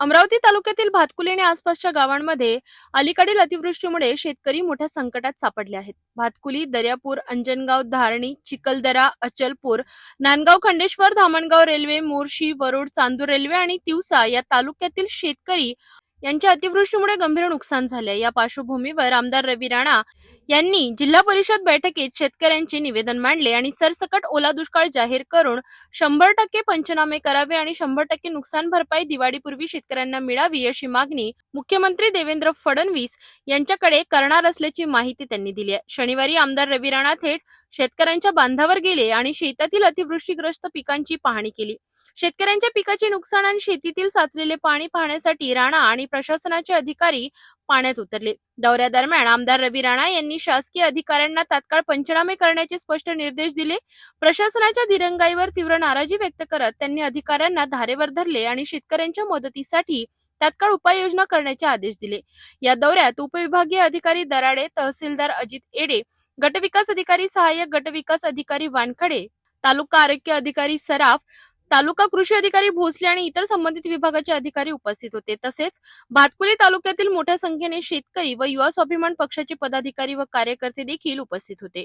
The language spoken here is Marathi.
अमरावती तालुक्यातील भातकुली आणि आसपासच्या गावांमध्ये अलीकडील अतिवृष्टीमुळे शेतकरी मोठ्या संकटात सापडले आहेत. भातकुली दर्यापूर अंजनगाव धारणी चिखलदरा अचलपूर नांदगाव खंडेश्वर धामणगाव रेल्वे मोर्शी वरोड चांदूर रेल्वे आणि तिवसा या तालुक्यातील शेतकरी यांच्या अतिवृष्टीमुळे गंभीर नुकसान झाले या पार्श्वभूमीवर आमदार रवी राणा यांनी जिल्हा परिषद बैठकीत शेतकऱ्यांचे निवेदन मांडले आणि सरसकट ओला दुष्काळ जाहीर करून शंभर टक्के पंचनामे करावे आणि शंभर टक्के नुकसान भरपाई दिवाळीपूर्वी शेतकऱ्यांना मिळावी अशी मागणी मुख्यमंत्री देवेंद्र फडणवीस यांच्याकडे करणार असल्याची माहिती त्यांनी दिली आहे. शनिवारी आमदार रवी राणा थेट शेतकऱ्यांच्या बांधावर गेले आणि शेतातील अतिवृष्टीग्रस्त पिकांची पाहणी केली. शेतकऱ्यांच्या पिकाचे नुकसान आणि शेतीतील साचलेले पाणी पाहण्यासाठी राणा आणि प्रशासनाचे अधिकारी पाण्यात उतरले. दौऱ्यादरम्यान आमदार रवी राणा यांनी शासकीय अधिकाऱ्यांना तात्काळ पंचनामे करण्याचे स्पष्ट निर्देश दिले. प्रशासनाच्या दिरंगाईवर तीव्र नाराजी व्यक्त करत त्यांनी अधिकाऱ्यांना धारेवर धरले आणि शेतकऱ्यांच्या मदतीसाठी तात्काळ उपाययोजना करण्याचे आदेश दिले. या दौऱ्यात उपविभागीय अधिकारी दराडे तहसीलदार अजित एडे गटविकास अधिकारी सहाय्यक गटविकास अधिकारी वानखडे तालुका आरोग्य अधिकारी सराफ तालुका कृषी अधिकारी भोसले आणि इतर संबंधित विभागाचे अधिकारी उपस्थित होते. तसेच भातकुली तालुक्यातील मोठ्या संख्येने शेतकरी व युवा स्वाभिमान पक्षाचे पदाधिकारी व कार्यकर्ते देखील उपस्थित होते.